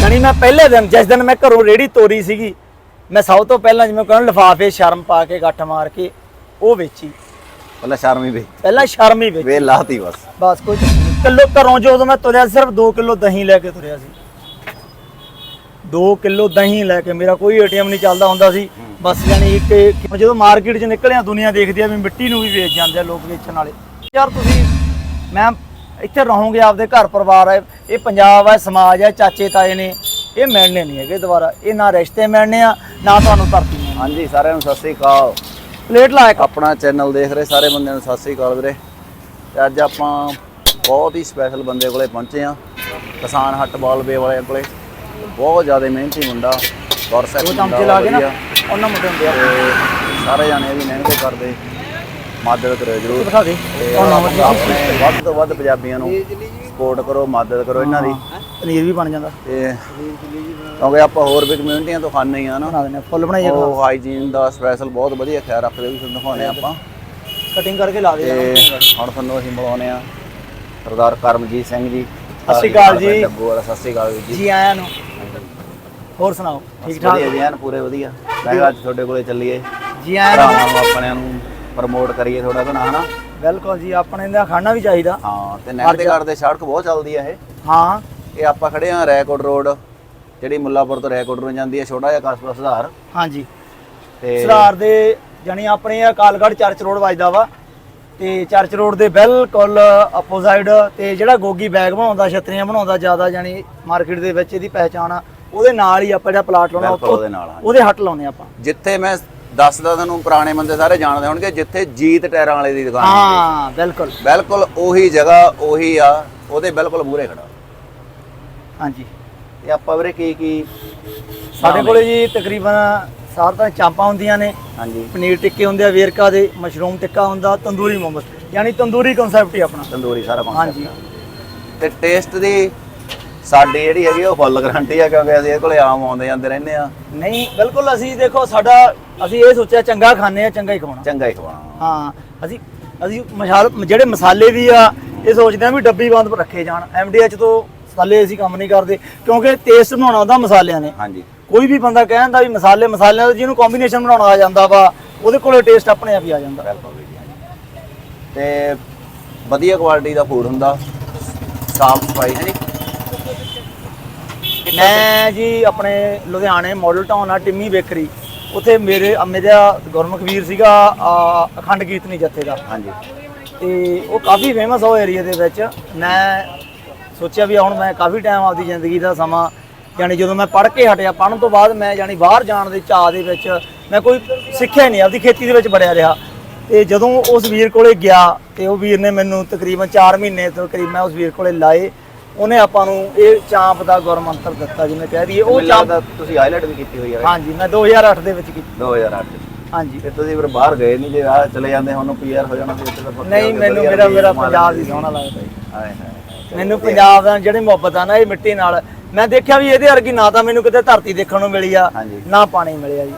ਜਾਣੀ ਮੈਂ ਪਹਿਲੇ ਦਿਨ ਜਿਸ ਦਿਨ ਮੈਂ ਘਰੋਂ ਰੇੜੀ ਤੋਰੀ ਸੀਗੀ ਮੈਂ ਸਭ ਤੋਂ ਪਹਿਲਾਂ ਜਿਵੇਂ ਕਹਿੰਦਾ ਲਿਫਾਫੇ ਸ਼ਰਮ ਪਾ ਕੇ ਗੱਠ ਮਾਰ ਕੇ ਉਹ ਵੇਚੀ। ਪਹਿਲਾਂ ਸ਼ਰਮ ਹੀ ਵੇ ਪਹਿਲਾਂ ਸ਼ਰਮ ਹੀ ਵੇਚੀ। ਵੇ ਲਾਤੀ ਬਸ। ਬਸ ਨਹੀਂ। ਕਿਲੋ ਘਰੋਂ ਜਦੋਂ ਮੈਂ ਤੁਰਿਆ ਸਿਰਫ 2 ਕਿਲੋ ਦਹੀਂ ਲੈ ਕੇ ਤੁਰਿਆ ਸੀ। 2 ਕਿਲੋ ਦਹੀਂ ਲੈ ਕੇ ਮੇਰਾ ਕੋਈ ਏਟੀਐਮ ਨਹੀਂ ਚੱਲਦਾ ਹੁੰਦਾ ਸੀ। ਬਸ ਯਾਨੀ ਕਿ ਕਿ ਜਦੋਂ ਮਾਰਕੀਟ 'ਚ ਨਿਕਲਿਆ ਦੁਨੀਆ ਦੇਖਦੀ ਆ ਵੀ ਮਿੱਟੀ ਨੂੰ ਵੀ ਵੇਚ ਜਾਂਦੇ ਆ ਲੋਕ ਵੇਚਣ ਵਾਲੇ। ਯਾਰ ਤੁਸੀਂ ਮੈਂ ਇੱਥੇ ਰਹੋਗੇ ਆਪਦੇ ਘਰ ਪਰਿਵਾਰ ਹੈ ਇਹ ਪੰਜਾਬ ਹੈ ਸਮਾਜ ਹੈ ਚਾਚੇ ਤਾਏ ਨੇ ਇਹ ਮਿਲਣੇ ਨਹੀਂ ਹੈਗੇ ਦੁਬਾਰਾ ਇਹ ਨਾ ਰਿਸ਼ਤੇ ਮਿਲਣੇ ਆ ਨਾ ਤੁਹਾਨੂੰ ਧਰਤੀ ਮਿਲਣੀ। ਹਾਂਜੀ ਸਾਰਿਆਂ ਨੂੰ ਸਤਿ ਸ੍ਰੀ ਅਕਾਲ। ਪਲੇਟ ਲਾ ਇੱਕ। ਆਪਣਾ ਚੈਨਲ ਦੇਖ ਰਹੇ ਸਾਰੇ ਬੰਦਿਆਂ ਨੂੰ ਸਤਿ ਸ੍ਰੀ ਅਕਾਲ ਵੀਰੇ। ਤੇ ਅੱਜ ਆਪਾਂ ਬਹੁਤ ਹੀ ਸਪੈਸ਼ਲ ਬੰਦੇ ਕੋਲੇ ਪਹੁੰਚੇ ਆ ਕਿਸਾਨ ਹੱਟ ਬਾਲਵੇ ਵਾਲੇ ਕੋਲੇ। ਬਹੁਤ ਜ਼ਿਆਦਾ ਮਿਹਨਤੀ ਮੁੰਡਾ ਗੁਰਸਿੱਖ ਦੋ ਚਮਚੇ ਲਾ ਕੇ ਨਾ। ਉਹਨਾਂ ਮੁੰਡੇ ਹੁੰਦੇ ਆ। ਤੇ ਸਾਰੇ ਜਾਣੇ ਵੀ ਮਿਹਨਤ ਕਰਦੇ। ਮਦਦ ਕਰਿਓ ਜਰੂਰ। ਬਿਠਾ ਦੇ। ਆਪਣੇ ਵੱਧ ਤੋਂ ਵੱਧ ਪੰਜਾਬੀਆਂ ਨੂੰ ਸਪੋਰਟ ਕਰੋ ਮਦਦ ਕਰੋ ਇਹਨਾਂ ਦੀ। ਪਨੀਰ ਵੀ ਬਣ ਜਾਂਦਾ। ਤੇ ਕਿਉਂਕਿ ਆਪਾਂ ਹੋਰ ਵੀ ਕਮਿਊਨਿਟੀਆਂ ਤੋਂ ਹੀ ਆ ਨਾ। ਬਣਾ ਦਿੰਦੇ ਆ। ਫੁੱਲ ਬਣਾਈਏ ਉਹ ਹਾਈਜੀਨ ਦਾ ਸਪੈਸ਼ਲ ਬਹੁਤ ਵਧੀਆ ਖਿਆਲ ਰੱਖਦੇ ਵੀ ਤੁਹਾਨੂੰ ਦਿਖਾਉਣੇ ਆਪਾਂ। ਕਟਿੰਗ ਕਰਕੇ ਲਾ ਦੇ ਹੁਣ ਤੁਹਾਨੂੰ ਅਸੀਂ ਮਿਲਾਉਣੇ ਆ। ਸਰਦਾਰ ਕਰਮਜੀਤ ਸਿੰਘ ਜੀ ਸਤਿ ਸ਼੍ਰੀ ਅਕਾਲ ਜੀ। ਡੱਬੂ ਵਾਲਾ ਸਤਿ ਸ਼੍ਰੀ ਅਕਾਲ ਜੀ। ਜੀ ਆਇਆਂ ਨੂੰ। ਹੋਰ ਸੁਣਾਓ? ਠੀਕ ਠਾਕ? ਵਧੀਆ ਜੀ ਐਨ ਪੂਰੇ ਵਧੀਆ। ਮੈਂ ਅੱਜ ਤੁਹਾਡੇ ਕੋਲੇ ਚੱਲੀਏ। ਜੀ ਆਇਆਂ ਨੂੰ ਆਪਣਿਆਂ ਨੂੰ। ਪ੍ਰਮੋਟ ਕਰੀਏ ਥੋੜਾ ਘਣਾ ਹਨਾ? ਬਿਲਕੁਲ ਜੀ ਆਪਣੇ ਦਾ ਖਾਣਾ ਵੀ ਚਾਹੀਦਾ। ਹਾਂ ਤੇ ਨਹਿਰ ਦੇ ਘਾਟ ਦੇ ਸੜਕ ਬਹੁਤ ਚੱਲਦੀ ਆ ਇਹ। ਹਾਂ। ਇਹ ਆਪਾਂ ਖੜੇ ਆ ਰੈਕੋਰਡ ਰੋਡ ਜਿਹੜੀ ਮੁੱਲਾਪੁਰ ਤੋਂ ਰੈਕੋਰਡ ਨੂੰ ਜਾਂਦੀ ਹੈ ਛੋਟਾ ਜਿਹਾ ਕਸਬਾ ਸੁਧਾਰ। ਹਾਂਜੀ। ਤੇ ਸਰਾਰ ਦੇ ਜਾਨੀ ਆਪਣੇ ਅਕਾਲਗੜ੍ਹ ਚਰਚ ਰੋਡ ਵੱਜਦਾ ਵਾ। ਤੇ ਚਰਚ ਰੋਡ ਦੇ ਬਿਲਕੁਲ ਆਪੋਜ਼ਿਟ ਤੇ ਜਿਹੜਾ ਗੋਗੀ ਬੈਗ ਬਣਾਉਂਦਾ ਛਤਰੀਆਂ ਬਣਾਉਂਦਾ ਜ਼ਿਆਦਾ ਜਾਨੀ ਮਾਰਕੀਟ ਦੇ ਵਿੱਚ ਇਹਦੀ ਪਹਿਚਾਣ ਆ ਉਹਦੇ ਨਾਲ ਹੀ ਆਪਾਂ ਜਿਹੜਾ ਪਲਾਟ ਲਾਉਣਾ ਉਹਦੇ ਨਾਲ ਆ। ਉਹਦੇ ਹੱਟ ਲਾਉਨੇ ਆਪਾਂ। ਜਿੱਥੇ ਮੈਂ ਦੱਸਦਾ ਤੁਹਾਨੂੰ ਪੁਰਾਣੇ ਬੰਦੇ ਸਾਰੇ ਜਾਣਦੇ ਹੋਣਗੇ ਜਿੱਥੇ ਜੀਤ ਟਾਇਰਾਂ ਵਾਲੇ ਦੀ ਦੁਕਾਨ ਹਾਂ ਬਿਲਕੁਲ। ਬਿਲਕੁਲ ਉਹੀ ਜਗ੍ਹਾ ਉਹੀ ਆ ਉਹਦੇ ਬਿਲਕੁਲ ਮੂਹਰੇ ਖੜਾ। ਹਾਂਜੀ। ਤੇ ਆਪਾਂ ਵੀਰੇ ਕੀ ਕੀ ਸਾਡੇ ਕੋਲੇ ਜੀ ਤਕਰੀਬਨ ਸਾਰ ਤਾਂ ਚਾਂਪਾਂ ਹੁੰਦੀਆਂ ਨੇ। ਹਾਂਜੀ। ਪਨੀਰ ਟਿੱਕੇ ਹੁੰਦੇ ਆ ਵੇਰਕਾ ਦੇ ਮਸ਼ਰੂਮ ਟਿੱਕਾ ਹੁੰਦਾ ਤੰਦੂਰੀ ਮੋਮਸ। ਯਾਨੀ ਤੰਦੂਰੀ ਕਨਸੈਪਟ ਹੀ ਆਪਣਾ। ਤੰਦੂਰੀ ਸਾਰਾ concept ਹਾਂਜੀ। ਤੇ ਟੇਸਟ ਦੀ ਸਾਡੀ ਜਿਹੜੀ ਹੈਗੀ ਉਹ ਫੁੱਲ ਗਾਰੰਟੀ ਆ ਕਿਉਂਕਿ ਅਸੀਂ ਇਹ ਕੋਲੇ ਆਮ ਆਉਂਦੇ ਜਾਂਦੇ ਰਹਿੰਦੇ ਆ। ਨਹੀਂ ਬਿਲਕੁਲ ਅਸੀਂ ਦੇਖੋ ਸਾਡਾ ਅਸੀਂ ਇਹ ਸੋਚਿਆ ਚੰਗਾ ਖਾਣੇ ਆ ਚੰਗਾ ਹੀ ਖਵਾਉਣਾ। ਚੰਗਾ ਹੀ ਖਵਾਉਣਾ। ਹਾਂ ਅਸੀਂ ਅਸੀਂ ਮਸਾਲ ਜਿਹੜੇ ਮਸਾਲੇ ਵੀ ਆ ਇਹ ਸੋਚਦੇ ਆ ਵੀ ਡੱਬੀ ਬੰਦ ਰੱਖੇ ਜਾਣ। ਐਮਡੀਐਚ ਤੋਂ ਮਸਾਲੇ ਅਸੀਂ ਕੰਮ ਨਹੀਂ ਕਰਦੇ ਕਿਉਂਕਿ ਟੇਸਟ ਬਣਾਉਣਾ ਹੁੰਦਾ ਮਸਾਲਿਆਂ ਨੇ। ਹਾਂਜੀ। ਕੋਈ ਵੀ ਬੰਦਾ ਕਹਿੰਦਾ ਵੀ ਮਸਾਲੇ ਮਸਾਲਿਆਂ ਦਾ ਜਿਹਨੂੰ ਕੰਬੀਨੇਸ਼ਨ ਬਣਾਉਣਾ ਆ ਜਾਂਦਾ ਵਾ ਉਹਦੇ ਕੋਲੇ ਟੇਸਟ ਆਪਣੇ ਆਪ ਹੀ ਆ ਜਾਂਦਾ। ਤੇ ਵਧੀਆ ਕੁਆਲਿਟੀ ਦਾ ਫੂਡ ਹੁੰਦਾ। ਸਾਫ਼ ਸਫ਼ਾਈ। ਹੈ ਜੀ ਮੈਂ ਜੀ ਆਪਣੇ ਲੁਧਿਆਣੇ ਮਾਡਲ ਟਾਊਨ ਆ ਟਿੰਮੀ ਬੇਕਰੀ। ਉੱਥੇ ਮੇਰੇ ਅਮੇ ਦਾ ਗੁਰਮੁਖ ਵੀਰ ਸੀਗਾ ਅਖੰਡ ਕੀਰਤਨੀ ਜੱਥੇ ਦਾ। ਹਾਂਜੀ। ਤੇ ਉਹ ਕਾਫੀ ਫੇਮਸ ਉਹ ਏਰੀਆ ਦੇ ਵਿੱਚ। ਮੈਂ ਸੋਚਿਆ ਵੀ ਹੁਣ ਮੈਂ ਕਾਫੀ ਟਾਈਮ ਆਪਦੀ ਜ਼ਿੰਦਗੀ ਦਾ ਸਮਾਂ ਯਾਨੀ ਜਦੋਂ ਮੈਂ ਪੜ੍ਹ ਕੇ ਹਟਿਆ ਪੜ੍ਹਨ ਤੋਂ ਬਾਅਦ ਮੈਂ ਯਾਨੀ ਬਾਹਰ ਜਾਣ ਦੇ ਚਾਹ ਦੇ ਵਿੱਚ ਮੈਂ ਕੋਈ ਸਿੱਖਿਆ ਹੀ ਨਹੀਂ ਆਪਦੀ ਖੇਤੀ ਦੇ ਵਿੱਚ ਬੜਿਆ ਰਿਹਾ। ਤੇ ਜਦੋਂ ਉਸ ਵੀਰ ਕੋਲੇ ਗਿਆ ਤੇ ਉਹ ਵੀਰ ਨੇ ਮੈਨੂੰ ਤਕਰੀਬਨ 4 ਮਹੀਨੇ ਤੋਂ ਕਰੀਬ ਮੈਂ ਉਸ ਵੀਰ ਕੋਲੇ ਲਾਏ। ਉਹਨੇ ਆਪਾਂ ਨੂੰ ਇਹ ਚਾਂਪ ਦਾ ਗੁਰਮੰਤਰ ਦਿੱਤਾ ਜਿਵੇਂ ਕਹਿ ਦਈਏ ਉਹ ਚਾਂਪ ਤੁਸੀਂ ਹਾਈਲਾਈਟ ਵੀ ਕੀਤੀ ਹੋਈ ਹੈ। ਹਾਂਜੀ ਮੈਂ 2008 ਦੇ ਵਿੱਚ ਕੀਤੀ। 2008 ਹਾਂਜੀ। ਤੇ ਤੁਸੀਂ ਫਿਰ ਬਾਹਰ ਗਏ ਨਹੀਂ ਜੇ ਆ ਚਲੇ ਜਾਂਦੇ ਹੁਣ ਪੀਆਰ ਹੋ ਜਾਣਾ ਸੀ ਉੱਥੇ ਤਾਂ ਨਹੀਂ ਮੈਨੂੰ ਮੇਰਾ ਮੇਰਾ ਪੰਜਾਬ ਸੀ। ਸੋਹਣਾ ਲੱਗਦਾ ਹਾਏ ਹਾਏ। ਮੈਨੂੰ ਪੰਜਾਬ ਦਾ ਜਿਹੜੀ ਮੁਹੱਬਤ ਆ ਨਾ ਇਹ ਮਿੱਟੀ ਨਾਲ। ਮੈਂ ਦੇਖਿਆ ਵੀ ਇਹਦੇ ਵਰਗੀ ਨਾ ਤਾਂ ਮੈਨੂੰ ਕਿਤੇ ਧਰਤੀ ਦੇਖਣ ਨੂੰ ਮਿਲੀ ਆ। ਨਾ ਪਾਣੀ ਮਿਲਿਆ ਜੀ।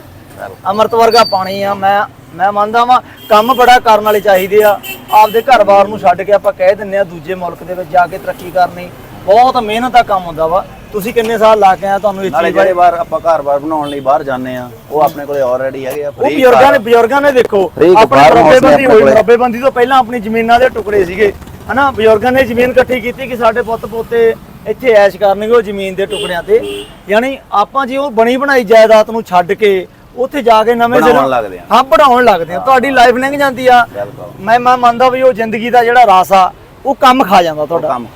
ਅੰਮ੍ਰਿਤ ਵਰਗਾ ਪਾਣੀ ਆ ਮੈਂ ਮੈਂ ਮੰਨਦਾ ਵਾਂ ਕੰਮ ਬੜਾ ਕਰਨ ਵਾਲੇ ਚਾਹੀਦੇ ਆ। ਆਪਦੇ ਘਰ-ਬਾਰ ਨੂੰ ਛੱਡ ਕੇ ਆਪਾਂ ਕਹਿ ਦਿੰਨੇ ਆ ਦੂਜੇ ਮੁਲਕ ਦੇ ਵਿੱਚ ਜਾ ਕੇ ਤਰੱਕੀ ਕਰਨੀ। ਬਹੁਤ ਮਿਹਨਤ ਦਾ ਕੰਮ ਹੁੰਦਾ ਵਾ। ਤੁਸੀਂ ਕਿੰਨੇ ਸਾਲ ਲਾ ਕੇ ਆ ਤੁਹਾਨੂੰ ਇਹ ਨਾਲੇ ਚੀਜ਼ ਜਿਹੜੇ ਬਾਰੇ ਵਾਰ ਆਪਾਂ ਘਰ-ਬਾਰ ਬਣਾਉਣ ਲਈ ਬਾਹਰ ਜਾਂਦੇ ਆ ਉਹ ਆਪਣੇ ਕੋਲੇ ਆਲਰੇਡੀ ਹੈਗੇ ਆ ਉਹ free ਬਜ਼ੁਰਗਾਂ ਨੇ। ਬਜ਼ੁਰਗਾਂ ਨੇ ਦੇਖੋ Free ਆਪਣੀ farm house ਨੇ ਮਰੱਬੇਬੰਦੀ ਆਪਣੇ ਹੋਈ ਕੋਲੇ। ਮਰੱਬੇਬੰਦੀ ਤੋਂ ਪਹਿਲਾਂ ਆਪਣੀ ਜ਼ਮੀਨਾਂ ਦੇ ਟੁਕੜੇ ਸੀਗੇ। ਹਨਾ ਬਜ਼ੁਰਗਾਂ ਨੇ ਜ਼ਮੀਨ ਇਕੱਠੀ ਕੀਤੀ ਕਿ ਸਾਡੇ ਪੁੱਤ ਪੋਤੇ ਇੱਥੇ ਐਸ਼ ਕਰਨਗੇ ਉਹ ਜ਼ਮੀਨ ਦੇ ਟੁਕੜਿਆਂ ਤੇ। ਯਾਨੀ ਆਪਾਂ ਜੇ ਉਹ ਬਣੀ ਬਣਾਈ ਜਾਇਦਾਦ ਨੂੰ ਛੱਡ ਕੇ ਉੱਥੇ ਜਾ ਕੇ ਨਵੇਂ ਬਣਾਉਣ ਸਿਰੋਂ- ਲੱਗਦੇ ਆ। ਹਾਂ ਬਣਾਉਣ ਲੱਗਦੇ ਆ। ਤੁਹਾਡੀ ਲਾਈਫ ਲੰਘ ਜਾਂਦੀ ਆ। ਬਿਲਕੁਲ। ਮੈਂ ਮੈਂ ਮੰਨਦਾ ਵੀ ਉਹ ਜ਼ਿੰਦਗੀ ਦਾ ਜਿਹੜਾ ਰਸ ਆ ਉਹ ਕੰਮ ਖਾ ਜਾਂਦਾ ਤੁਹਾਡਾ। ਕੰਮ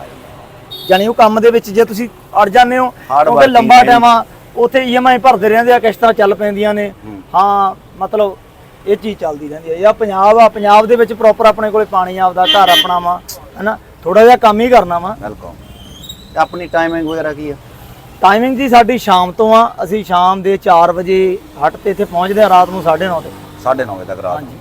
ਯਾਨੀ ਉਹ ਕੰਮ ਦੇ ਵਿੱਚ ਜੇ ਤੁਸੀਂ ਅੜ ਜਾਂਦੇ ਹੋ ਕਿਉਂਕਿ ਲੰਬਾ। ਟਾਈਮ ਆ ਉੱਥੇ ਈਐਮਆਈ ਭਰਦੇ ਰਹਿੰਦੇ ਆ ਕਿਸ਼ਤਾਂ ਚੱਲ ਪੈਂਦੀਆਂ ਨੇ। ਹੂੰ। ਮਤਲਬ ਇਹ ਚੀਜ਼ ਚੱਲਦੀ ਰਹਿੰਦੀ ਹੈ ਇਹ ਆ ਪੰਜਾਬ ਆ ਪੰਜਾਬ ਦੇ ਵਿੱਚ ਪ੍ਰੋਪਰ ਆਪਣੇ ਕੋਲੇ ਪਾਣੀ ਆਪਦਾ ਘਰ ਆਪਣਾ ਵਾ ਹੈਨਾ? ਥੋੜਾ ਜਿਹਾ ਕੰਮ ਹੀ ਕਰਨਾ ਵਾ। ਬਿਲਕੁਲ। ਆਪਣੀ ਟਾਈਮਿੰਗ ਵਗੈਰਾ ਕੀ ਆ? ਟਾਈਮਿੰਗ ਜੀ ਸਾਡੀ ਸ਼ਾਮ ਤੋਂ ਆ ਅਸੀਂ ਸ਼ਾਮ ਦੇ 4 ਵਜੇ ਹੱਟ ਤੇ ਇੱਥੇ ਪਹੁੰਚਦੇ ਆ ਰਾਤ ਨੂੰ 9:30 ਤੇ। 9:30 ਵਜੇ ਤੱਕ ਰਾਤ ਹਾਂਜੀ।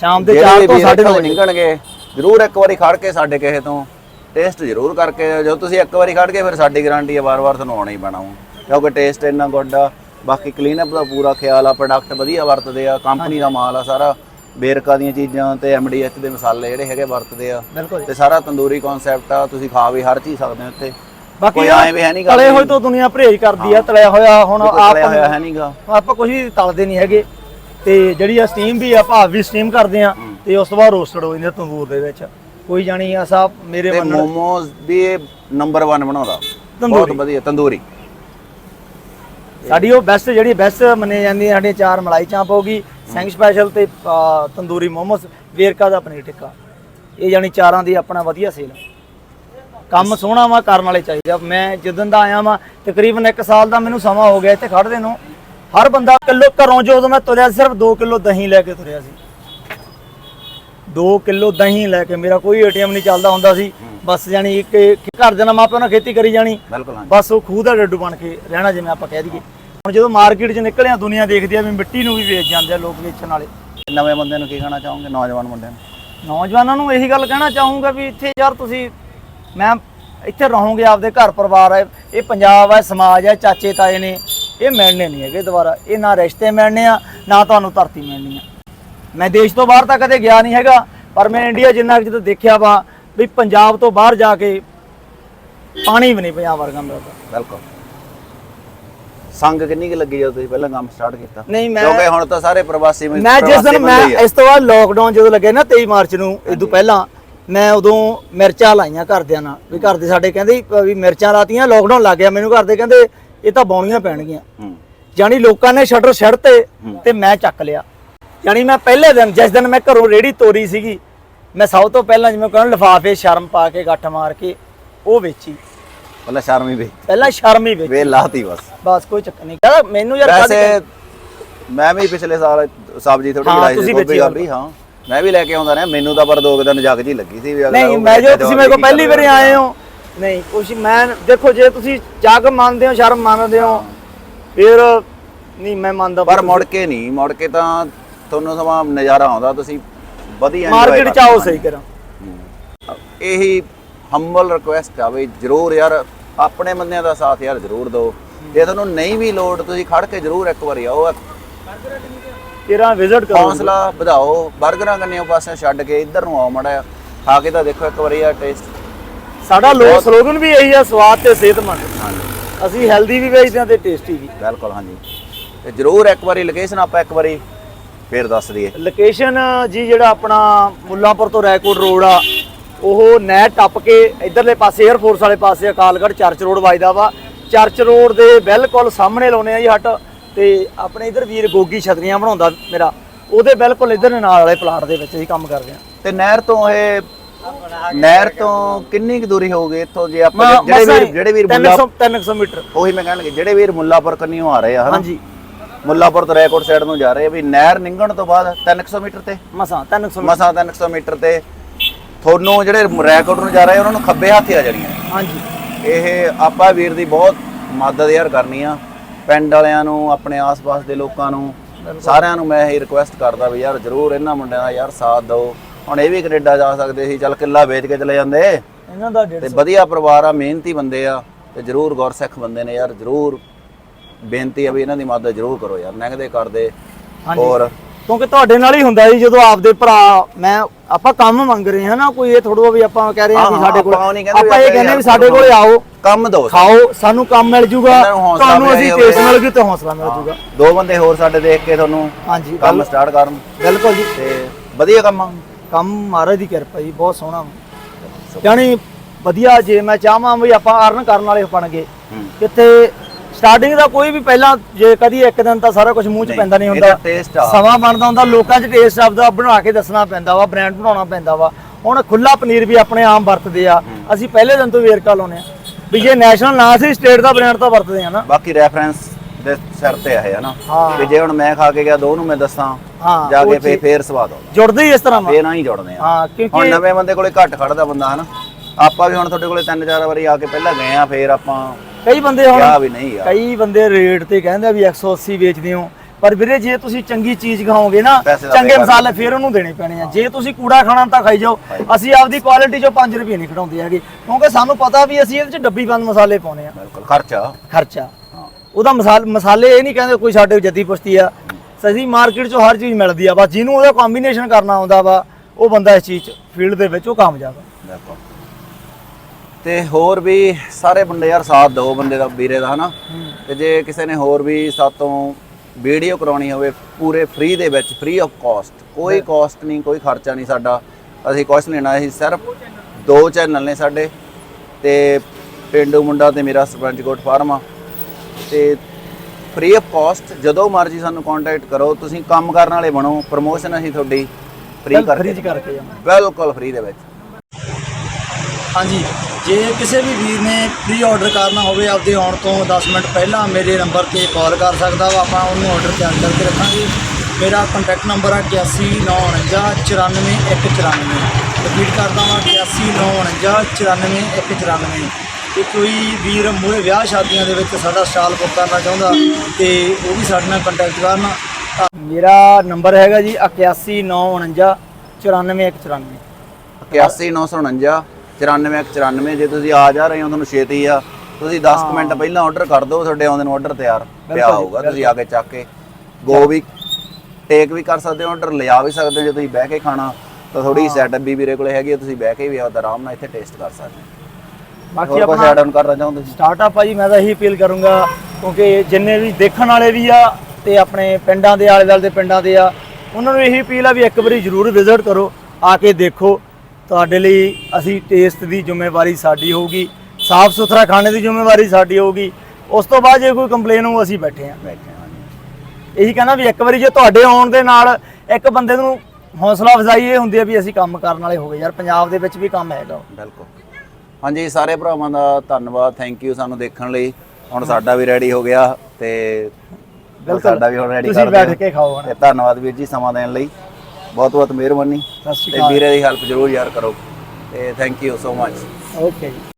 ਸ਼ਾਮ ਦੇ ਜਿਹੜੇ 4 ਤੋਂ ਵੀਰ 9:30 ਇੱਥੋਂ ਵਜੇ। ਨਿਕਲਣਗੇ ਜਰੂਰ ਇੱਕ ਵਾਰੀ ਖੜ ਕੇ ਸਾਡੇ ਕਿਸੇ ਤੋਂ ਟੇਸਟ ਜਰੂਰ ਕਰਕੇ ਜਦੋਂ ਤੁਸੀਂ ਇੱਕ ਵਾਰੀ ਖੜ ਕੇ ਫਿਰ ਸਾਡੀ ਗਾਰੰਟੀ ਹੈ ਵਾਰ-ਵਾਰ ਤੁਹਾਨੂੰ ਆਉਣਾ ਹੀ ਪੈਣਾ ਵਾ। ਕਿਉਂਕਿ ਟੇਸਟ ਇੰਨਾ ਗੁੱਡ ਆ। ਬਾਕੀ ਕਲੀਨਅਪ ਦਾ ਪੂਰਾ ਖਿਆਲ ਆ ਪ੍ਰੋਡਕਟ ਵਧੀਆ ਵਰਤਦੇ ਆ ਕੰਪਨੀ ਦਾ ਮਾਲ ਆ ਸਾਰਾ। ਬੇਰਕਾ ਦੀਆਂ ਚੀਜ਼ਾਂ ਤੇ ਐਮਡੀਐਚ ਦੇ ਮਸਾਲੇ ਜਿਹੜੇ ਹੈਗੇ ਵਰਤਦੇ ਆ। ਜੀ। ਤੇ ਸਾਰਾ ਤੰਦੂਰੀ ਕਨਸੈਪਟ ਆ ਤੁਸੀਂ ਖਾ ਵੀ ਹਰ ਚੀਜ਼ ਸਕਦੇ ਹੋ ਇੱਥੇ। ਬਾਕੀ ਐਂ ਵੀ ਹੈ ਨੀ ਗੱਲ ਤਲੇ ਹੋਏ ਤੋਂ ਦੁਨੀਆ ਪਰਹੇਜ਼ ਕਰਦੀ ਆ ਤਲਿਆ ਹੋਇਆ ਹੁਣ ਆਪ ਹੋਇਆ ਹੈ ਨਹੀਂਗਾ ਆਪਾਂ ਕੁਝ ਵੀ ਤਲਦੇ ਨਹੀਂ ਹੈਗੇ। ਤੇ ਜਿਹੜੀ ਆ ਸਟੀਮ ਵੀ ਆ ਭਾਵ ਵੀ ਸਟੀਮ ਕਰਦੇ ਆ ਤੇ ਉਸ ਤੋਂ ਬਾਅਦ ਰੋਸਟਡ ਹੋ ਜਾਂਦੇ ਤੰਦੂਰ ਦੇ ਵਿੱਚ। ਕੋਈ ਜਾਣੀ ਆ ਸਾਹਿਬ ਮੇਰੇ ਤੇ ਮੰਨਣ ਮੋਮੋਜ਼ ਵੀ ਇਹ ਨੰਬਰ 1 ਬਣਾਉਂਦਾ। ਬਹੁਤ ਤੰਦੂਰੀ। ਵਧੀਆ ਤੰਦੂਰੀ। ਸਾਡੀ ਉਹ ਬੈਸਟ ਜਿਹੜੀ ਬੈਸਟ ਮੰਨੇ ਜਾਂਦੀ ਆ ਸਾਡੀਆਂ ਚਾਰ ਮਲਾਈ ਚਾਂਪ ਹੋਗੀ ਸਿੰਘ ਸਪੈਸ਼ਲ ਤੇ ਅ, ਤੰਦੂਰੀ ਮੋਮੋਸ ਵੇਰਕਾ ਦਾ ਪਨੀਰ ਟਿੱਕਾ। ਇਹ ਜਾਣੀ ਚਾਰਾਂ ਦੀ ਆਪਣਾ ਵਧੀਆ ਸੇਲ ਕੰਮ ਸੋਹਣਾ ਵਾ ਕਰਨ ਵਾਲੇ ਚਾਹੀਦਾ। ਮੈਂ ਜਦੋਂ ਦਾ ਆਇਆ ਵਾਂ ਤਕਰੀਬਨ 1 ਸਾਲ ਦਾ ਮੈਨੂੰ ਸਮਾਂ ਹੋ ਗਿਆ ਇੱਥੇ ਖੜਦੇ ਨੂੰ। ਹਰ ਬੰਦਾ ਕਿਲੋ ਘਰੋਂ ਜਦੋਂ ਮੈਂ ਤੁਰਿਆ ਸੀ, ਸਿਰਫ 2 ਕਿਲੋ ਦਹੀਂ ਲੈ ਕੇ ਤੁਰਿਆ ਸੀ। 2 ਕਿਲੋ ਦਹੀਂ ਲੈ ਕੇ ਮੇਰਾ ਕੋਈ ਏਟੀਐਮ ਨਹੀਂ ਚੱਲਦਾ ਹੁੰਦਾ ਸੀ। ਬਸ ਜਾਣੀ ਇੱਕ ਘਰ ਦੇ ਨਾਲ ਮਾਪਿਆਂ ਨਾਲ ਖੇਤੀ ਕਰੀ ਜਾਣੀ। ਬਿਲਕੁਲ ਬਸ ਉਹ ਖੂਹ ਦਾ ਡੱਡੂ ਬਣ ਕੇ ਰਹਿਣਾ ਜਿਵੇਂ ਆਪਾਂ ਕਹਿ ਦਈਏ। ਹੁਣ ਜਦੋਂ ਮਾਰਕੀਟ 'ਚ ਨਿਕਲੇ ਆ ਦੁਨੀਆ ਦੇਖਦੀ ਆ ਵੀ ਮਿੱਟੀ ਨੂੰ ਵੀ ਵੇਚ ਜਾਂਦੇ ਆ ਲੋਕ ਵੇਚਣ ਵਾਲੇ। ਨਵੇਂ ਬੰਦੇ ਨੂੰ ਕੀ ਕਹਿਣਾ ਚਾਹੋਗੇ? ਨੌਜਵਾਨ ਮੁੰਡਿਆਂ ਨੂੰ? ਨੌਜਵਾਨਾਂ ਨੂੰ ਇਹੀ ਗੱਲ ਕਹਿਣਾ ਚਾਹੂੰਗਾ ਵੀ ਇੱਥੇ ਯਾਰ ਤੁਸੀਂ ਮੈਂ ਇੱਥੇ ਰਹੋਗੇ ਆਪਦੇ ਘਰ ਪਰਿਵਾਰ ਹੈ ਇਹ ਪੰਜਾਬ ਹੈ ਸਮਾਜ ਹੈ ਚਾਚੇ ਤਾਏ ਨੇ ਇਹ ਮਿਲਣੇ ਨਹੀਂ ਹੈਗੇ ਦੁਬਾਰਾ। ਇਹ ਨਾ ਰਿਸ਼ਤੇ ਮਿਲਣੇ ਆ ਨਾ ਤੁਹਾਨੂੰ ਧਰਤੀ ਮਿਲਣੀ ਆ। ਮੈਂ ਦੇਸ਼ ਤੋਂ ਬਾਹਰ ਤਾਂ ਕਦੇ ਗਿਆ ਨਹੀਂ ਹੈਗਾ ਪਰ ਮੈਂ ਇੰਡੀਆ ਜਿੰਨਾ ਜਦੋਂ ਦੇਖਿਆ ਵਾ ਵੀ ਪੰਜਾਬ ਤੋਂ ਬਾਹਰ ਜਾ ਕੇ ਪਾਣੀ ਵੀ ਨਹੀਂ ਪੰਜਾਬ ਵਰਗਾ ਮਿਲਦਾ। ਬਿਲਕੁਲ। ਸੰਗ ਕਿੰਨੀ ਕਿ ਲੱਗੀ ਜਦੋਂ ਤੁਸੀਂ ਪਹਿਲਾਂ ਕੰਮ ਸਟਾਰਟ ਕੀਤਾ? ਨਹੀਂ ਮੈਂ ਕਿਉਂਕਿ ਹੁਣ ਤਾਂ ਸਾਰੇ ਪ੍ਰਵਾਸੀ ਮ- ਜਿਸ ਦਿਨ ਮੈਂ। ਇਸ ਤੋਂ ਬਾਅਦ ਲੋਕਡਾਊਨ ਜਦੋਂ ਲੱਗਿਆ ਨਾ 23 ਮਾਰਚ ਨੂੰ ਇਦੋਂ ਪਹਿਲਾਂ ਮੈਂ ਉਦੋਂ ਮਿਰਚਾਂ ਲਾਈਆਂ ਘਰਦਿਆਂ ਨਾਲ ਵੀ ਘਰ ਦੇ ਸਾਡੇ ਕਹਿੰਦੇ ਵੀ- ਮਿਰਚਾਂ ਲਾਤੀਆਂ ਲੋਕਡਾਊਨ ਲੱਗ ਗਿਆ ਮੈਨੂੰ ਘਰ ਦੇ ਕਹਿੰਦੇ ਇਹ ਤਾਂ ਬਾਉਣੀਆਂ ਪੈਣਗੀਆਂ। ਹੂੰ। ਜਾਣੀ ਲੋਕਾਂ ਨੇ ਸ਼ਟਰ ਛੱਡ ਤੇ ਤੇ ਮੈਂ ਚੱਕ ਲਿਆ। ਜਾਣੀ ਮੈਂ ਪਹਿਲੇ ਦਿਨ ਜਿਸ ਦਿਨ ਮੈਂ ਘਰੋਂ ਰੇੜੀ ਤੋਰੀ ਸੀਗੀ ਮੈਂ ਸਭ ਤੋਂ ਪਹਿਲਾਂ ਜਿਵੇਂ ਕਹਿੰਦਾ ਲਿਫਾਫੇ ਸ਼ਰਮ ਪਾ ਕੇ ਗੱਠ ਮਾਰ ਕੇ ਉਹ ਵੇਚੀ। ਪਹਿਲਾਂ ਸ਼ਰਮੀ ਵੀ ਪਹਿਲਾਂ ਸ਼ਰਮ ਹੀ ਵੇਚੀ। ਵੇ ਲਾਤੀ ਬਸ। ਬਸ ਕੋਈ ਚੱਕਰ ਨਹੀਂ। ਕਹਿੰਦਾ ਮੈਨੂੰ ਯਾਰ ਵੈਸੇ ਮੈਂ ਵੀ ਪਿਛਲੇ ਸਾਲ ਸਬਜ਼ੀ ਥੋੜੀ ਹਾਂ, ਲਾਈ ਸੀ ਵੇਚੀ ਗਾਭੀ ਹਾਂ। ਮੈਂ ਵੀ ਲੈ ਕੇ ਆਉਂਦਾ ਰਿਹਾ। ਮੈਨੂੰ ਤਾਂ ਪਰ ਦੋ ਦਿਨ ਜਗ ਜੀ ਲੱਗੀ ਸੀ ਵੀ ਅਗਲਾ ਨਹੀਂ ਮੈਂ ਜੋ ਤੁਸੀਂ ਮੇਰੇ ਕੋਲ ਪਹਿਲੀ ਵਾਰੀ। ਆਏ ਹੋ ਨਹੀਂ ਕੁਛ ਮੈਂ ਦੇਖੋ ਜੇ ਤੁਸੀਂ ਜੱਗ ਮੰਨਦੇ ਹੋ ਸ਼ਰਮ ਮੰਨਦੇ ਹੋ ਫਿਰ ਨਹੀਂ ਮੈਂ ਮੰਨਦਾ ਪਰ ਮੁੜ ਕੇ ਨਹੀਂ ਮੁੜ ਕੇ ਤਾਂ ਤੁਹਾਨੂੰ ਸਮਾਂ ਨਜ਼ਾਰਾ ਆਉਂਦਾ ਤੁਸੀਂ ਵਧੀਆ enjoy ਮਾਰਕੀਟ ਚ ਆਓ। ਸਹੀ ਕਰਾਂ। ਹੂੰ। ਇਹੀ ਹੰਬਲ ਰਿਕੁਐਸਟ ਆ ਵੀ ਜਰੂਰ ਯਾਰ ਆਪਣੇ ਬੰਦਿਆਂ ਦਾ ਸਾਥ ਯਾਰ ਜਰੂਰ ਦਿਓ। ਜੇ ਤੁਹਾਨੂੰ ਨਹੀਂ ਵੀ ਲੋੜ ਤੁਸੀਂ ਖੜ ਕੇ ਜਰੂਰ ਇੱਕ ਵਾਰੀ ਆਓ। ਤੇਰਾ ਵਿਜ਼ਿਟ ਕਰੋ ਹੌਸਲਾ ਵਧਾਓ 버ਗਰਾਂ ਕੰਨਿਓ ਪਾਸੇ ਛੱਡ ਕੇ ਇੱਧਰ ਨੂੰ ਆਓ ਮੜਾ ਖਾ ਕੇ ਤਾਂ ਦੇਖੋ ਇੱਕ ਵਾਰੀ ਆ ਟੇਸਟ ਸਾਡਾ ਲੋਕ ਸਲੋਗਨ ਵੀ ਇਹੀ ਆ ਸਵਾਦ ਤੇ ਸਿਹਤਮੰਦ। ਅਸੀਂ ਹੈਲਦੀ ਵੀ ਵੇਚਦੇ ਹਾਂ ਤੇ ਟੇਸਟੀ ਵੀ। ਬਿਲਕੁਲ ਹਾਂਜੀ। ਤੇ ਜਰੂਰ ਇੱਕ ਵਾਰੀ ਲੋਕੇਸ਼ਨ ਆਪਾਂ ਇੱਕ ਵਾਰੀ ਫੇਰ ਦੱਸ ਦਈਏ। ਲੋਕੇਸ਼ਨ ਜੀ ਜਿਹੜਾ ਆਪਣਾ ਮੁੱਲਾਂਪੁਰ ਤੋਂ ਰੈਕੋਟ ਰੋਡ ਆ ਉਹ ਨਹਿਰ ਟੱਪ ਕੇ ਇਧਰਲੇ ਪਾਸੇ 에ਅਰਫੋਰਸ ਵਾਲੇ ਪਾਸੇ ਅਕਾਲਗੜ੍ਹ ਚਰਚ ਰੋਡ ਵੱਜਦਾ ਵਾ। ਚਰਚ ਰੋਡ ਦੇ ਬਿਲਕੁਲ ਸਾਹਮਣੇ ਲਾਉਨੇ ਆ ਜੀ ਹੱਟ ਤੇ ਆਪਣੇ ਇਧਰ ਵੀਰ ਗੋਗੀ ਛਤਰੀਆਂ ਬਣਾਉਂਦਾ ਮੇਰਾ ਉਹਦੇ ਬਿਲਕੁਲ ਇਧਰ ਨਾਲ ਵਾਲੇ ਪਲਾਟ ਦੇ ਵਿੱਚ ਅਸੀਂ ਕੰਮ ਕਰਦੇ ਆ। ਤੇ ਨਹਿਰ ਤੋਂ ਇਹ ਨਹਿਰ ਤੋਂ ਕਿੰਨੀ ਕੁ ਦੂਰੀ ਹੋਊਗੀ ਇੱਥੋਂ ਜੇ ਆਪਾਂ ਜਿਹੜੇ ਵੀਰ ਹੀ ਜਿਹੜੇ ਵੀਰ ਮੁੱਲਾ 300 300 ਮੀਟਰ। ਉਹੀ ਮੈਂ ਕਹਿਣ ਲੱਗੀ ਜਿਹੜੇ ਵੀਰ ਮੁੱਲਾਪੁਰ ਕੰਨਿਓ ਆ ਰਹੇ ਆ ਹਨਾ? ਹਾਂਜੀ। ਮੁੱਲਾਪੁਰ ਤੋਂ ਰੈਕੋਰਡ ਸਾਈਡ ਨੂੰ ਜਾ ਰਹੇ ਆ ਵੀ ਨਹਿਰ ਨਿੰਗਣ ਤੋਂ ਬਾਅਦ 300 ਮੀਟਰ ਤੇ। ਮਸਾਂ 300 ਮੀਟਰ। ਮਸਾਂ 300 ਮੀਟਰ ਤੇ ਤੁਹਾਨੂੰ ਜਿਹੜੇ ਰੈਕੋਰਡ ਨੂੰ ਜਾ ਰਹੇ ਉਹਨਾਂ ਨੂੰ ਖੱਬੇ ਹੱਥੇ ਆ ਜਾਣੀਆਂ। ਹਾਂਜੀ। ਇਹ ਆਪਾਂ ਵੀਰ ਦੀ ਬਹੁਤ ਮਦਦ ਯਾਰ ਕਰਨੀ ਆ। ਪਿੰਡ ਵਾਲਿਆਂ ਨੂੰ ਆਪਣੇ ਆਸ-ਪਾਸ ਦੇ ਲੋਕਾਂ ਨੂੰ ਸਾਰਿਆਂ ਨੂੰ ਮੈਂ ਇਹ ਰਿਕੁਐਸਟ ਕਰਦਾ ਵੀ ਯਾਰ ਜਰੂਰ ਇਹਨਾਂ ਮੁੰਡਿਆਂ ਦਾ ਯਾਰ ਸਾਥ ਦਿਓ। ਹੁਣ ਇਹ ਵੀ ਕੈਨੇਡਾ ਜਾ ਸਕਦੇ ਸੀ ਚੱਲ ਕਿੱਲਾ ਵੇਚ ਕੇ ਚਲੇ ਜਾਂਦੇ। ਇਹਨਾਂ ਦਾ ਤੇ 150 ਵਧੀਆ ਪਰਿਵਾਰ ਆ ਮਿਹਨਤੀ ਬੰਦੇ ਆ ਤੇ ਜਰੂਰ ਗੁਰਸਿੱਖ ਬੰਦੇ ਨੇ ਯਾਰ ਜਰੂਰ ਬੇਨਤੀ ਆ ਵੀ ਇਹਨਾਂ ਦੀ ਮਦਦ ਜਰੂਰ ਕਰੋ ਯਾਰ ਨੰਗਦੇ ਕਰਦੇ। ਔਰ ਕਿਉਂਕਿ ਤੁਹਾਡੇ ਨਾਲ ਹੀ ਹੁੰਦਾ ਜੀ ਜਦੋਂ ਆਪਦੇ ਭਰਾ ਮੈਂ ਆਪਾਂ ਕੰਮ ਮੰਗ ਰਹੇ ਹਾਂ ਨਾ ਕੋਈ ਇਹ ਥੋੜਾ ਵੀ ਆਪਾਂ ਕਹਿ ਰਹੇ ਹਾਂ ਵੀ ਸਾਡੇ ਕੋਲ ਆਪਾਂ ਇਹ ਕਹਿੰਦੇ ਵੀ ਸਾਡੇ ਕੋਲੇ ਆਓ। ਕੰਮ ਦੋ ਖਾਓ ਸਾਨੂੰ ਕੰਮ ਮਿਲ ਜੂਗਾ। ਤੁਹਾਨੂੰ ਅਸੀਂ। ਟੇਸਟ ਮਿਲ ਗਈ ਤੇ ਹੌਸਲਾ ਮਿਲ ਜੂਗਾ। ਦੋ ਬੰਦੇ ਹੋਰ ਸਾਡੇ ਦੇਖ ਕੇ ਤੁਹਾਨੂੰ ਹਾਂਜੀ ਕੰਮ ਸਟਾਰਟ ਕਰਨ। ਬਿਲਕੁਲ ਜੀ। ਤੇ ਵਧੀਆ ਕੰਮ ਕੰਮ ਮਹਾਰਾਜ ਦੀ ਕਿਰਪਾ ਜੀ ਬਹੁਤ ਸੋਹਣਾ ਯਾਨੀ ਵਧੀਆ ਜੇ ਮੈਂ ਚਾਹਾਂ ਵੀ ਆਪਾਂ ਅਰਨ ਕਰਨ ਵਾਲੇ ਬਣ ਗਏ। ਕਿਤੇ ਸਟਾਰਟਿੰਗ ਦਾ ਕੋਈ ਵੀ ਪਹਿਲਾਂ ਜੇ ਕਦੀ ਇੱਕ ਦਿਨ ਤਾਂ ਸਾਰਾ ਕੁਝ ਮੂੰਹ 'ਚ ਪੈਂਦਾ ਨਹੀਂ ਹੁੰਦਾ। ਆ। ਸਮਾਂ ਬਣਦਾ ਹੁੰਦਾ ਲੋਕਾਂ 'ਚ ਟੇਸਟ ਆਪਦਾ ਬਣਾ ਕੇ ਦੱਸਣਾ ਪੈਂਦਾ ਵਾ ਬ੍ਰਾਂਡ ਬਣਾਉਣਾ ਪੈਂਦਾ ਵਾ। ਹੁਣ ਖੁੱਲਾ ਪਨੀਰ ਵੀ ਆਪਣੇ ਆਮ ਵਰਤਦੇ ਆ। ਅਸੀਂ ਪਹਿਲੇ ਦਿਨ ਤੋਂ ਵੇਰਕਾ ਲਾਉਨੇ ਆ। ਵੀ ਜੇ ਨੈਸ਼ਨਲ ਨਾ ਸੀ ਸਟੇਟ ਦਾ ਬ੍ਰਾਂਡ ਤਾਂ ਵਰਤਦੇ ਆ ਨਾ। ਬਾਕੀ ਰੈਫਰੈਂਸ ਦੇ ਸਿਰ ਤੇ ਹੈ ਨਾ। ਕਿ ਜੇ ਹੁਣ ਮੈਂ ਖਾ ਕੇ ਗਿਆ ਦੋ ਨੂੰ ਮੈਂ ਦੱਸਾਂ ਜਾ ਕੇ ਫੇਰ ਫੇਰ ਸਵਾਦ ਆਉਂਦਾ। ਜੁੜਦੇ ਹੀ ਇਸ ਤਰ੍ਹਾਂ ਵਾ। ਫੇਰ ਨਾ ਹੀ ਜੁੜਦੇ ਆ। ਹਾਂ ਹੁਣ ਕਿਉਂਕਿ ਨਵੇਂ ਬੰਦੇ ਕੋਲੇ ਘੱਟ ਖੜਦਾ ਬੰਦਾ ਹਨਾ ਆਪਾਂ ਵੀ ਹੁਣ ਤੁਹਾਡੇ ਕੋਲੇ ਤਿੰਨ ਚਾਰ ਵਾਰੀ ਆ ਕੇ ਪਹਿਲਾਂ ਗਏ ਆ ਫੇਰ ਆਪਾਂ ਕਈ ਬੰਦੇ ਕਿਹਾ ਹੁਣ ਵੀ ਨਹੀਂ ਯਾਰ ਕਈ ਬੰਦੇ ਰੇਟ ਤੇ ਕਹਿੰਦੇ ਆ ਵੀ 180 ਵੇਚਦੇ ਹੋ। ਪਰ ਵੀਰੇ ਜੇ ਤੁਸੀਂ ਚੰਗੀ ਚੀਜ਼ ਖਾਓਗੇ ਨਾ ਪੈਸੇ ਦਾ ਚੰਗੇ ਮਸਾਲੇ ਫੇਰ ਉਹਨੂੰ ਦੇਣੇ ਪੈਣੇ ਆ। ਜੇ ਤੁਸੀਂ ਕੂੜਾ ਖਾਣਾ ਤਾਂ ਖਾਈ ਜਾਓ। ਅਸੀਂ ਆਪਦੀ ਕੁਆਲਿਟੀ ਚੋਂ 5 ਰੁਪਏ ਨਹੀਂ ਘਟਾਉਂਦੇ ਹੈਗੇ। ਕਿਉਂਕਿ ਸਾਨੂੰ ਪਤਾ ਵੀ ਅਸੀਂ ਇਹਦੇ ਚ ਡੱਬੀ ਬੰਦ ਮਸਾਲੇ ਪਾਉਣੇ ਆ। ਬਿਲਕੁਲ ਖਰਚਾ। ਖਰਚਾ। ਹਾਂ। ਉਹਦਾ ਮਸਾਲ ਮਸਾਲੇ ਇਹ ਨਹੀਂ ਕਹਿੰਦੇ ਕੋਈ ਸਾਡੇ ਜੱਦੀ ਪੁਸ਼ਤੀ ਆ। ਸਹੀ ਮਾਰਕੀਟ 'ਚੋਂ ਹਰ ਚੀਜ਼ ਮਿਲਦੀ ਆ। ਬਸ ਜਿਹਨੂੰ ਉਹਦਾ ਕੰਬੀਨੇਸ਼ਨ ਕਰਨਾ ਆਉਂਦਾ ਵਾ ਉਹ ਬੰਦਾ ਇਸ ਚੀਜ਼ 'ਚ ਫੀਲਡ ਦੇ ਵਿੱਚ ਉਹ ਕਾਮਯਾਬ ਆ। ਦੇਖੋ ਤੇ ਹੋਰ ਵੀ ਸਾਰੇ ਬੰਦੇ ਯਾਰ ਸਾਥ ਦਿਓ ਬੰਦੇ ਦਾ ਵੀਰੇ ਦਾ ਹਨਾ? ਤੇ ਜੇ ਕਿਸੇ ਨੇ ਹੋਰ ਵੀ ਸਾਤੋਂ ਵੀਡੀਓ ਕਰਾਉਣੀ ਹੋਵੇ ਪੂਰੇ ਫ੍ਰੀ ਦੇ ਵਿੱਚ ਫ੍ਰੀ ਆਫ ਕਾਸਟ ਕੋਈ ਕਾਸਟ ਨਹੀਂ ਕੋਈ ਖਰਚਾ ਨਹੀਂ ਸਾਡਾ। ਅਸੀਂ ਨਹੀਂ ਲੈਣਾ ਅਸੀਂ ਸਿਰਫ ਦੋ ਚੈਨਲ ਨੇ ਸਾਡੇ ਤੇ ਪਿੰਡੂ ਮੁੰਡਾ ਤੇ ਮੇਰਾ ਸਰਪੰਚ ਕੋਟ ਫਾਰਮ ਆ। ਤੇ ਫ੍ਰੀ ਆਫ ਕਾਸਟ ਜਦੋਂ ਮਰਜ਼ੀ ਸਾਨੂੰ ਕੰਟੈਕਟ ਕਰੋ ਤੁਸੀਂ ਕੰਮ ਕਰਨ ਵਾਲੇ ਬਣੋ ਪ੍ਰਮੋਸ਼ਨ ਅਸੀਂ ਤੁਹਾਡੀ ਫ੍ਰੀ ਕਰਕੇ ਬਿਲਕੁਲ ਫ੍ਰੀ ਦੇ ਵਿੱਚ। ਹਾਂਜੀ। ਜੇ ਕਿਸੇ ਵੀ ਵੀਰ ਨੇ ਪ੍ਰੀ ਆਰਡਰ ਕਰਨਾ ਹੋਵੇ ਆਪਦੇ ਆਉਣ ਤੋਂ 10 ਮਿੰਟ ਪਹਿਲਾਂ ਮੇਰੇ ਨੰਬਰ ਤੇ ਕਾਲ ਕਰ ਸਕਦਾ ਵਾ ਆਪਾਂ ਉਹਨੂੰ ਆਰਡਰ ਤਿਆਰ ਕਰਕੇ ਰੱਖਾਂਗੇ। ਮੇਰਾ ਕੰਟੈਕਟ ਨੰਬਰ ਆ 8199494194 ਰਿਪੀਟ ਕਰਦਾ ਵਾਂ 8199494194 ਤੇ ਕੋਈ ਵੀਰ ਮੂਹਰੇ ਵਿਆਹ ਸ਼ਾਦੀਆਂ ਦੇ ਵਿੱਚ ਸਾਡਾ ਸਟਾਲ ਬੁੱਕ ਕਰਨਾ ਚਾਹੁੰਦਾ ਤੇ ਉਹ ਵੀ ਸਾਡੇ ਨਾਲ ਕੰਟੈਕਟ ਕਰਨ। ਮੇਰਾ ਨੰਬਰ ਹੈਗਾ ਜੀ 8199494194 81949 94194 ਜੇ ਤੁਸੀਂ ਆ ਜਾ ਰਹੇ ਹੋ ਤੁਹਾਨੂੰ ਛੇਤੀ ਆ। ਤੁਸੀਂ 10 ਕੁ ਮਿੰਟ ਪਹਿਲਾਂ ਆਰਡਰ ਕਰ ਦਿਓ ਤੁਹਾਡੇ ਆਉਂਦੇ ਨੂੰ ਆਰਡਰ ਤਿਆਰ ਪਿਆ ਹੋਊਗਾ। ਤੁਸੀਂ ਆ ਕੇ ਚੱਕ ਕੇ ਗੋ ਵੀ ਟੇਕ ਵੀ ਕਰ ਸਕਦੇ ਹੋ ਆਰਡਰ ਲਿਆ ਵੀ ਸਕਦੇ ਹੋ। ਜੇ ਤੁਸੀਂ ਬਹਿ ਕੇ ਖਾਣਾ ਤਾਂ ਥੋੜੀ ਸੈਟਅਪ ਵੀ ਵੀਰੇ ਕੋਲੇ ਹੈਗੀ ਆ, ਤੁਸੀਂ ਬਹਿ ਕੇ ਵੀ ਆਪਦਾ ਆਰਾਮ ਨਾਲ ਇੱਥੇ ਟੇਸਟ ਕਰ ਸਕਦੇ ਹੋ। ਬਾਕੀ ਆਪਣਾ ਐਡ ਆਨ ਕਰਨਾ ਚਾਹੁੰਦੇ ਸਟਾਰਟਅਪ ਆ ਜੀ ਮੈਂ ਤਾਂ ਇਹੀ ਅਪੀਲ ਕਰੂੰਗਾ ਕਿਉਂਕਿ ਜਿੰਨੇ ਵੀ ਦੇਖਣ ਵਾਲੇ ਵੀ ਆ ਤੇ ਆਪਣੇ ਪਿੰਡਾਂ ਦੇ ਆਲੇ ਦੁਆਲੇ ਦੇ ਪਿੰਡਾਂ ਦੇ ਆ ਉਹਨਾਂ ਨੂੰ ਇਹੀ ਅਪੀਲ ਆ ਵੀ ਇੱਕ ਵਾਰੀ ਜ਼ਰੂਰ ਵਿਜ਼ਿਟ ਕਰੋ ਆ ਕੇ ਦੇਖੋ। ਤੁਹਾਡੇ ਲਈ ਅਸੀਂ ਟੇਸਟ ਦੀ ਜ਼ਿੰਮੇਵਾਰੀ ਸਾਡੀ ਹੋਊਗੀ ਸਾਫ਼ ਸੁਥਰਾ ਖਾਣੇ ਦੀ ਜ਼ਿੰਮੇਵਾਰੀ ਸਾਡੀ ਹੋਊਗੀ। ਉਸ ਤੋਂ ਬਾਅਦ ਜੇ ਕੋਈ ਕੰਪਲੇਨ ਹੋ ਅਸੀਂ ਬੈਠੇ ਆ ਬੈਠੇ ਹਾਂ ਜੀ। ਇਹੀ ਕਹਿੰਦਾ ਵੀ ਇੱਕ ਵਾਰੀ ਜੇ ਤੁਹਾਡੇ ਆਉਣ ਦੇ ਨਾਲ ਇੱਕ ਬੰਦੇ ਨੂੰ ਹੌਸਲਾ ਅਫਜ਼ਾਈ ਇਹ ਹੁੰਦੀ ਆ ਵੀ ਅਸੀਂ ਕੰਮ ਕਰਨ ਵਾਲੇ ਹੋ ਗਏ। ਯਾਰ ਪੰਜਾਬ ਦੇ ਵਿੱਚ ਵੀ ਕੰਮ ਹੈਗਾ। ਬਿਲਕੁਲ। ਹਾਂਜੀ ਸਾਰੇ ਭਰਾਵਾਂ ਦਾ ਧੰਨਵਾਦ। ਥੈਂਕ ਯੂ ਸਾਨੂੰ ਦੇਖਣ ਲਈ। ਹੁਣ ਸਾਡਾ ਵੀ ਰੈਡੀ ਹੋ ਗਿਆ ਤੇ ਬਿਲਕੁਲ। ਸਾਡਾ ਵੀ ਹੁਣ ਰੈਡੀ ਤੁਸੀਂ ਕਰ ਬੈਠ ਦਿਓ। ਕੇ ਖਾਓ ਹੁਣ। ਤੇ ਧੰਨਵਾਦ ਵੀਰ ਜੀ ਸਮਾਂ ਦੇਣ ਲਈ। ਬਹੁਤ ਬਹੁਤ ਮਿਹਰਬਾਨੀ ਸਤਿ ਸ਼੍ਰੀ ਤੇ ਅਕਾਲ। ਵੀਰੇ ਦੀ ਹੈਲਪ ਜ਼ਰੂਰ ਯਾਰ ਕਰੋ ਤੇ thank you so much okay ਜੀ।